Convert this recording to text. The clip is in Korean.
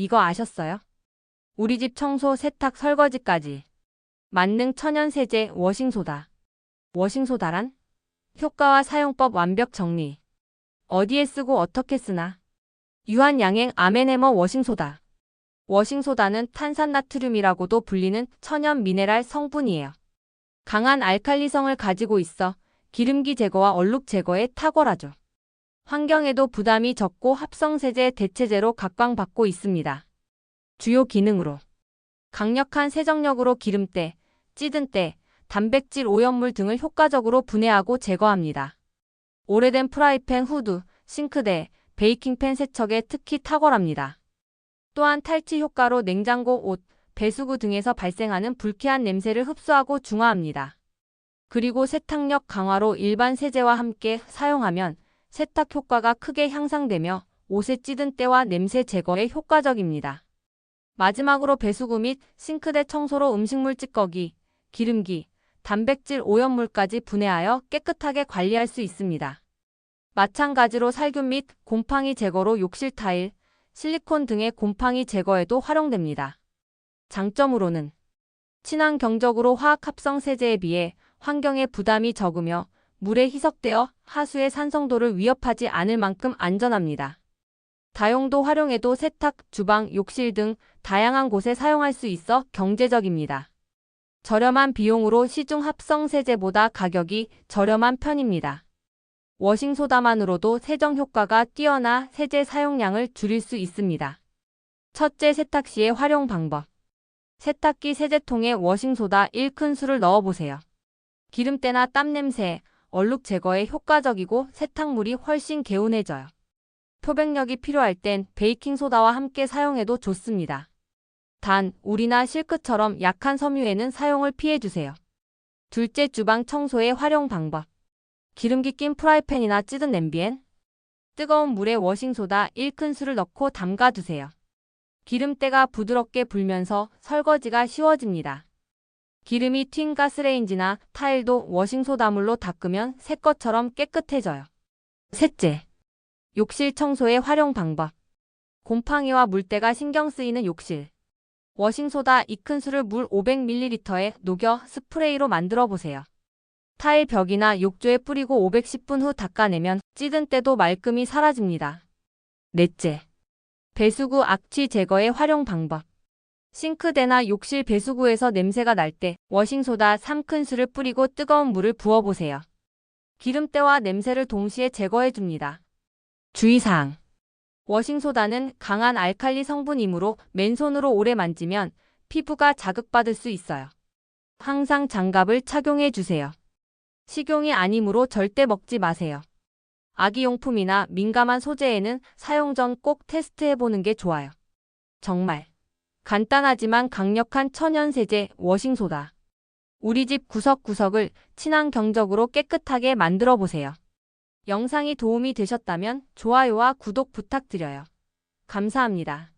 이거 아셨어요? 우리 집 청소, 세탁, 설거지까지. 만능 천연 세제 워싱소다. 워싱소다란? 효과와 사용법 완벽 정리. 어디에 쓰고 어떻게 쓰나? 유한양행 아멘해머 워싱소다. 워싱소다는 탄산나트륨이라고도 불리는 천연 미네랄 성분이에요. 강한 알칼리성을 가지고 있어 기름기 제거와 얼룩 제거에 탁월하죠. 환경에도 부담이 적고 합성세제 대체제로 각광받고 있습니다. 주요 기능으로 강력한 세정력으로 기름때, 찌든 때, 단백질 오염물 등을 효과적으로 분해하고 제거합니다. 오래된 프라이팬, 후드, 싱크대, 베이킹팬 세척에 특히 탁월합니다. 또한 탈취 효과로 냉장고, 옷, 배수구 등에서 발생하는 불쾌한 냄새를 흡수하고 중화합니다. 그리고 세탁력 강화로 일반 세제와 함께 사용하면 세탁 효과가 크게 향상되며 옷에 찌든 때와 냄새 제거에 효과적입니다. 마지막으로 배수구 및 싱크대 청소로 음식물 찌꺼기, 기름기, 단백질 오염물까지 분해하여 깨끗하게 관리할 수 있습니다. 마찬가지로 살균 및 곰팡이 제거로 욕실 타일, 실리콘 등의 곰팡이 제거에도 활용됩니다. 장점으로는 친환경적으로 화학 합성 세제에 비해 환경에 부담이 적으며 물에 희석되어 하수의 산성도를 위협하지 않을 만큼 안전합니다. 다용도 활용에도 세탁, 주방, 욕실 등 다양한 곳에 사용할 수 있어 경제적입니다. 저렴한 비용으로 시중 합성 세제보다 가격이 저렴한 편입니다. 워싱소다만으로도 세정 효과가 뛰어나 세제 사용량을 줄일 수 있습니다. 첫째 세탁 시의 활용 방법. 세탁기 세제통에 워싱소다 1큰술을 넣어보세요. 기름때나 땀 냄새, 얼룩 제거에 효과적이고 세탁물이 훨씬 개운해져요. 표백력이 필요할 땐 베이킹소다와 함께 사용해도 좋습니다. 단, 울이나 실크처럼 약한 섬유에는 사용을 피해주세요. 둘째 주방 청소의 활용 방법. 기름기 낀 프라이팬이나 찌든 냄비엔 뜨거운 물에 워싱소다 1큰술을 넣고 담가두세요. 기름때가 부드럽게 불면서 설거지가 쉬워집니다. 기름이 튄 가스레인지나 타일도 워싱소다물로 닦으면 새 것처럼 깨끗해져요. 셋째, 욕실 청소의 활용 방법. 곰팡이와 물때가 신경 쓰이는 욕실. 워싱소다 2큰술을 물 500ml에 녹여 스프레이로 만들어 보세요. 타일 벽이나 욕조에 뿌리고 510분 후 닦아내면 찌든 때도 말끔히 사라집니다. 넷째, 배수구 악취 제거의 활용 방법. 싱크대나 욕실 배수구에서 냄새가 날 때 워싱소다 3큰술을 뿌리고 뜨거운 물을 부어보세요. 기름때와 냄새를 동시에 제거해줍니다. 주의사항. 워싱소다는 강한 알칼리 성분이므로 맨손으로 오래 만지면 피부가 자극받을 수 있어요. 항상 장갑을 착용해주세요. 식용이 아니므로 절대 먹지 마세요. 아기용품이나 민감한 소재에는 사용 전 꼭 테스트해보는 게 좋아요. 정말 간단하지만 강력한 천연 세제 워싱소다. 우리 집 구석구석을 친환경적으로 깨끗하게 만들어 보세요. 영상이 도움이 되셨다면 좋아요와 구독 부탁드려요. 감사합니다.